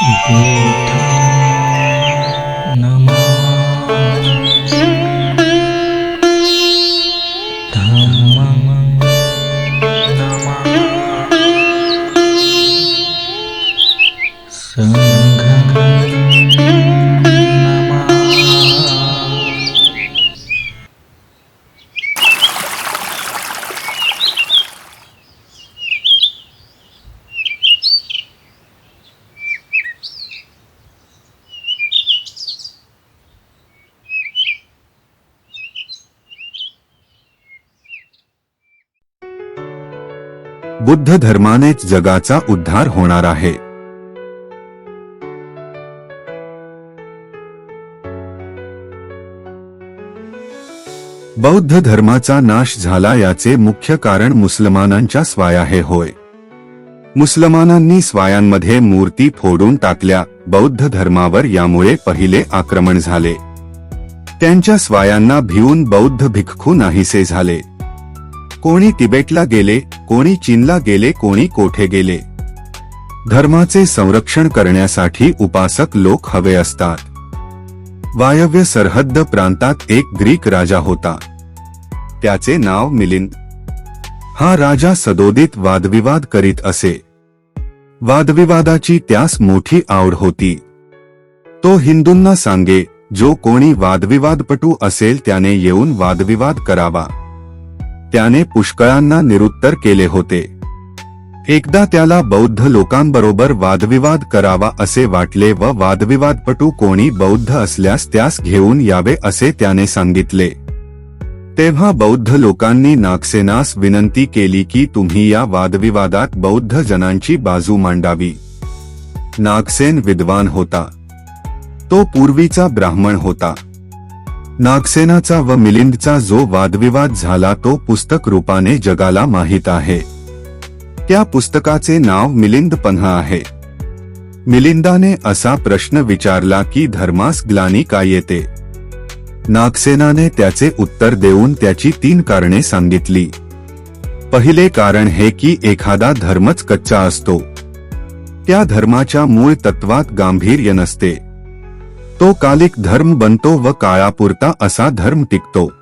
y Buddha धर्मानेच जगाचा उद्धार होणार आहे. बौद्ध धर्माचा नाश झाला याचे मुख्य कारण मुसलमानांच्या स्वायाहे होय. मुसलमानांनी स्वायांमध्ये मूर्ती फोडून टाकल्या बौद्ध धर्मावर यामुळे पहिले आक्रमण झाले. त्यांच्या स्वायांना भिवून बौद्ध भिक्खू नाहीसे झाले. कोणी तिबेटला गेले कोणी चीनला गेले कोणी कोठे गेले. धर्माचे संरक्षण करण्यासाठी उपासक लोक हवे असतात. वायव्य सरहद्द प्रांतात एक ग्रीक राजा होता. त्याचे नाव मिलिंद हा राजा सदोदित वादविवाद करीत असे. वादविवादाची त्यास मोठी आवड होती. तो हिंदूंना सांगे जो कोणी वादविवादपटू असेल त्याने येऊन वादविवाद करावा. त्याने पुष्कळांना निरुत्तर केले होते. एकदा त्याला बौद्ध लोकांबरोबर वादविवाद करावा असे वाटले व वादविवादपटू कोणी बौद्ध असल्यास त्यास घेऊन यावे असे त्याने सांगितले. तेव्हा बौद्ध लोकांनी नागसेनास विनंती केली की तुम्ही या वादविवादात बौद्ध जनांची बाजू मांडावी. नागसेन विद्वान होता. तो पूर्वीचा ब्राह्मण होता. नागसेनाचा व मिलिंदचा जो वादविवाद झाला तो पुस्तक रूपाने जगाला माहीत आहे. त्या पुस्तकाचे नाव मिलिंद पन्हा आहे. मिलिंदाने असा प्रश्न विचारला की धर्मास ग्लानी का येते? नागसेनाने त्याचे उत्तर देऊन त्याची तीन कारणे सांगितली. पहिले कारण हे की एखादा धर्मच कच्चा असतो. त्या धर्माच्या मूळ तत्वात गांभीर्य नसते. तो कालिक धर्म बनतो व काळापुरता असा धर्म टिकतो.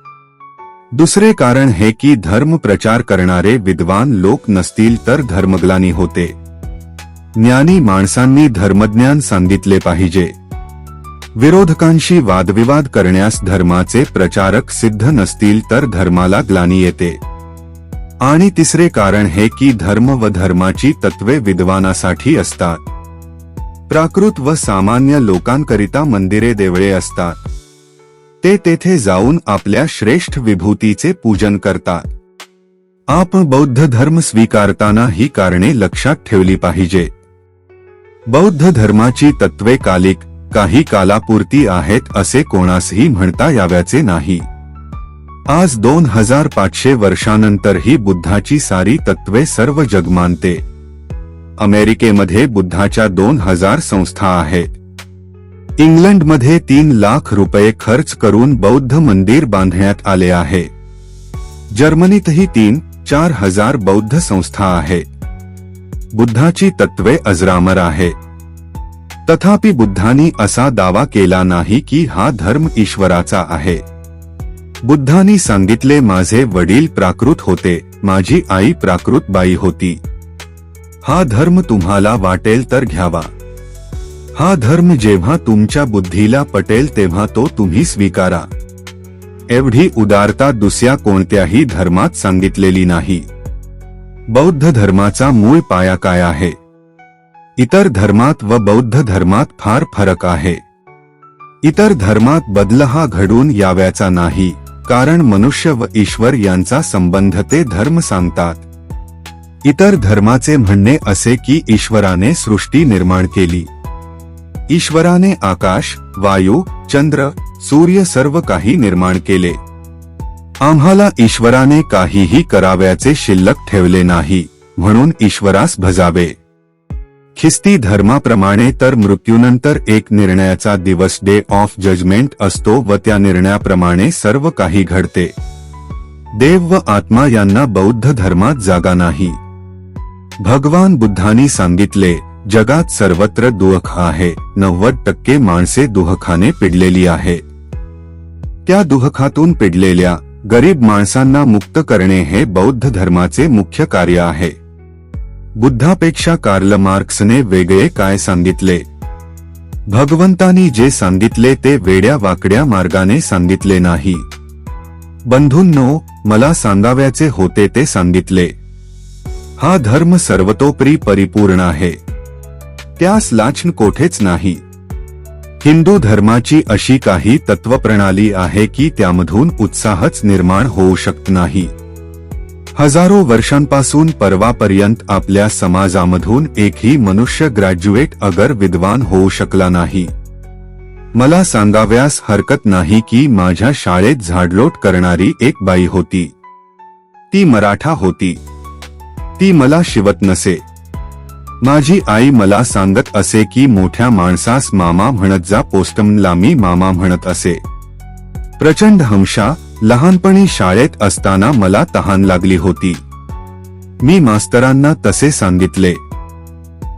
दुसरे कारण हे की धर्म प्रचार करणारे विद्वान लोक नसतील तर धर्मग्लानी होते. ज्ञानी माणसांनी धर्मज्ञान सांगितले पाहिजे. विरोधकांशी वादविवाद करण्यास धर्माचे प्रचारक सिद्ध नसतील तर धर्माला ग्लानी येते. आणि तिसरे कारण हे की धर्म व धर्माची तत्वे विद्वानासाठी असतात. प्राकृत व सामान्य लोकांकरिता मंदिरे देवळे असतात. ते तेथे जाऊन आपल्या श्रेष्ठ विभूतीचे पूजन करतात. आपण बौद्ध धर्म स्वीकारताना ही कारणे लक्षात ठेवली पाहिजे. बौद्ध धर्माची तत्वे कालिक काही कालापुरती आहेत असे कोणासही म्हणता याव्याचे नाही. आज दोन हजार पाचशे वर्षानंतरही बुद्धाची सारी तत्वे सर्व जग मानते अमेरिकेमध्ये बुद्धाच्या दोन हजार संस्था आहेत. इंग्लंडमध्ये तीन लाख रुपये खर्च करून बौद्ध मंदिर बांधण्यात आले आहे. जर्मनीतही तीन चार हजार बौद्ध संस्था आहे. बुद्धाची तत्वे अजरामर आहे. तथापि बुद्धांनी असा दावा केला नाही की हा धर्म ईश्वराचा आहे. बुद्धांनी सांगितले माझे वडील प्राकृत होते माझी आई प्राकृत बाई होती. हा धर्म तुम्हाला वाटेल तर घ्यावा. हा धर्म जेव्हा तुमच्या बुद्धीला पटेल तेव्हा तो तुम्ही स्वीकारा. एवढी उदारता दुसऱ्या कोणत्याही धर्मात सांगितलेली नाही. बौद्ध धर्माचा मूळ पाया काय आहे? इतर धर्मात व बौद्ध धर्मात फार फरक आहे. इतर धर्मात बदल हा घडून याव्याचा नाही कारण मनुष्य व ईश्वर यांचा संबंध ते धर्म सांगतात. इतर धर्माचे म्हणणे असे की ईश्वराने सृष्टी निर्माण केली. ईश्वराने आकाश वायू चंद्र सूर्य सर्व काही निर्माण केले. आम्हाला ईश्वराने काहीही कराव्याचे शिल्लक ठेवले नाही म्हणून ईश्वरास भजावे. ख्रिस्ती धर्माप्रमाणे तर मृत्यूनंतर एक निर्णयाचा दिवस डे ऑफ जजमेंट असतो व त्या निर्णयाप्रमाणे सर्व काही घडते. देव व आत्मा यांना बौद्ध धर्मात जागा नाही. भगवान बुद्धांनी सांगितले जगात सर्वत्र दुःख आहे नव्वद टक्के माणसे दुःखाने पिडलेली आहे. त्या दुःखातून पिडलेल्या गरीब माणसांना मुक्त करणे हे बौद्ध धर्माचे मुख्य कार्य आहे. बुद्धापेक्षा कार्ल मार्क्सने वेगळे काय सांगितले? भगवंतानी जे सांगितले ते वेड्या वाकड्या मार्गाने सांगितले नाही. बंधूंनो मला सांगाव्याचे होते ते सांगितले. हा धर्म सर्वतोपरी परिपूर्ण आहे. त्यास लाचन कोठेच नाही. हिंदू धर्माची अशी काही तत्वप्रणाली आहे की त्यामधून उत्साहच निर्माण होऊ शकत नाही. हजारो वर्षांपासून परवापर्यंत आपल्या समाजामधून एकही मनुष्य ग्रॅज्युएट अगर विद्वान होऊ शकला नाही. मला सांगाव्यास हरकत नाही की माझ्या शाळेत झाडलोट करणारी एक बाई होती. ती मराठा होती. ती मला शिवत नसे. माझी आई मला सांगत असे की मोठ्या माणसास मामा म्हणत जा पोस्टमला मी मामा म्हणत असे. प्रचंड हमशा लहानपणी शाळेत असताना मला तहान लागली होती. मी मास्तरांना तसे सांगितले.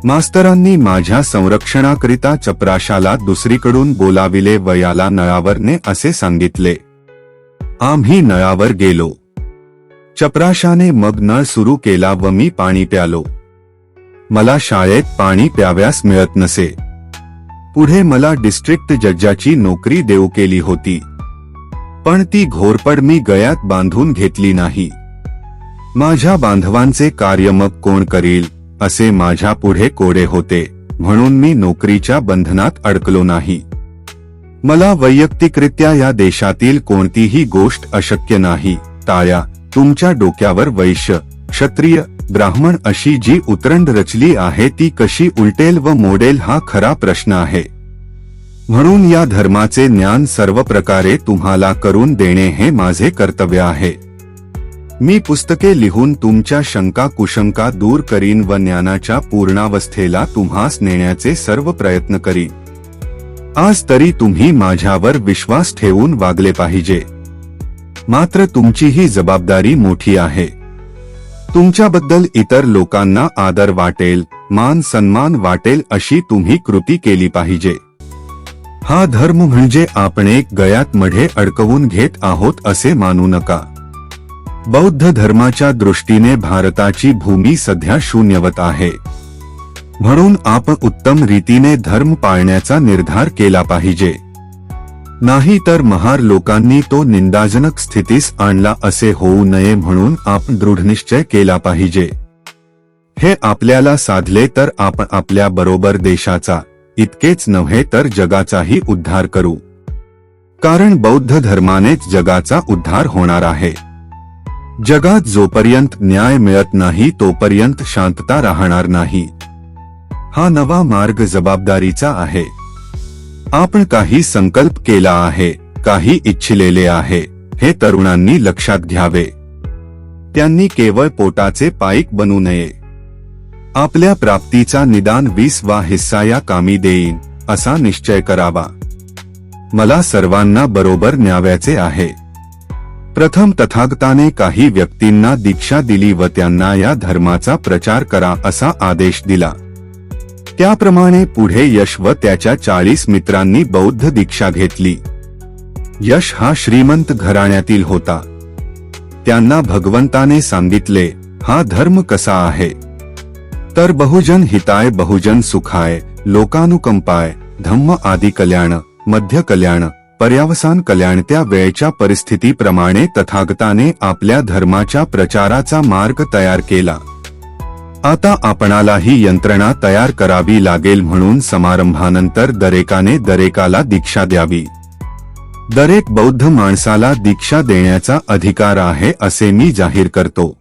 मास्तरांनी माझ्या संरक्षणाकरिता चपराशाला दुसरीकडून बोलाविले व याला नळावरने असे सांगितले. आम्ही नळावर गेलो. चपराशाने मग नळ सुरू केला व मी पाणी प्यालो. मला शाळेत पाणी प्याव्यास मिळत नसे. पुढे मला डिस्ट्रिक्ट जज्जाची नोकरी देऊ केली होती. पण ती घोरपड मी गळ्यात बांधून घेतली नाही. माझ्या बांधवांचे कार्य मग कोण करील असे माझ्या पुढे कोडे होते म्हणून मी नोकरीच्या बंधनात अडकलो नाही. मला वैयक्तिकरित्या या देशातील कोणतीही गोष्ट अशक्य नाही टाळ्या तुमच्या डोक्यावर वैश्य क्षत्रिय ब्राह्मण अशी जी उतरंड रचली आहे ती कशी उलटेल व मोडेल हा खरा प्रश्न आहे. म्हणून या धर्माचे ज्ञान सर्व प्रकारे तुम्हाला करून देणे हे माझे कर्तव्य आहे. मी पुस्तके लिहून तुमच्या शंका कुशंका दूर करीन व ज्ञानाच्या पूर्णावस्थेला तुम्हास नेण्याचे सर्व प्रयत्न करीन. आज तरी तुम्ही माझ्यावर विश्वास ठेवून वागले पाहिजे. मात्र तुमची ही जबाबदारी मोठी आहे. तुमच्याबद्दल इतर लोकांना आदर वाटेल मान सन्मान वाटेल अशी तुम्ही कृती केली पाहिजे. हा धर्म म्हणजे आपण एक गळ्यात मढे अडकवून घेत आहोत असे मानू नका. बौद्ध धर्माच्या दृष्टीने भारताची भूमी सध्या शून्यवत आहे. म्हणून आपण उत्तम रीतीने धर्म पाळण्याचा निर्धार केला पाहिजे. नाही तर महार लोकांनी तो निंदाजनक स्थितीस आणला असे होऊ नये म्हणून आपण दृढनिश्चय केला पाहिजे. हे आपल्याला साधले तर आपण आपल्या बरोबर देशाचा इतकेच नव्हे तर जगाचाही उद्धार करू. कारण बौद्ध धर्मानेच जगाचा उद्धार होणार आहे. जगात जोपर्यंत न्याय मिळत नाही तोपर्यंत शांतता राहणार नाही. हा नवा मार्ग जबाबदारीचा आहे. आपण काही संकल्प केला आहे काही इच्छिलेले आहे हे तरुणांनी लक्षात घ्यावे. त्यांनी केवळ पोटाचे पाईक बनू नये. आपल्या प्राप्तीचा निदान वीस वा हिस्सा या कामी देईन असा निश्चय करावा. मला सर्वांना बरोबर न्याव्याचे आहे. प्रथम तथागताने काही व्यक्तींना दीक्षा दिली व त्यांना या धर्माचा प्रचार करा असा आदेश दिला. त्याप्रमाणे पुढे यश व त्याच्या चाळीस मित्रांनी बौद्ध दीक्षा घेतली. यश हा श्रीमंत घराण्यातील होता. त्यांना भगवंताने सांगितले हा धर्म कसा आहे? तर बहुजन हिताय बहुजन सुखाय लोकानुकंपाय धम्म आदी कल्याण मध्य कल्याण पर्यावसान कल्याण त्या वेळच्या परिस्थितीप्रमाणे तथागताने आपल्या धर्माच्या प्रचाराचा मार्ग तयार केला. आता आपणाला ही यंत्रणा तयार करावी लागेल म्हणून समारंभानंतर दरेकाने दरेकाला दीक्षा द्यावी. दरेक बौद्ध माणसाला दीक्षा देण्याचा अधिकार आहे असे मी जाहीर करतो.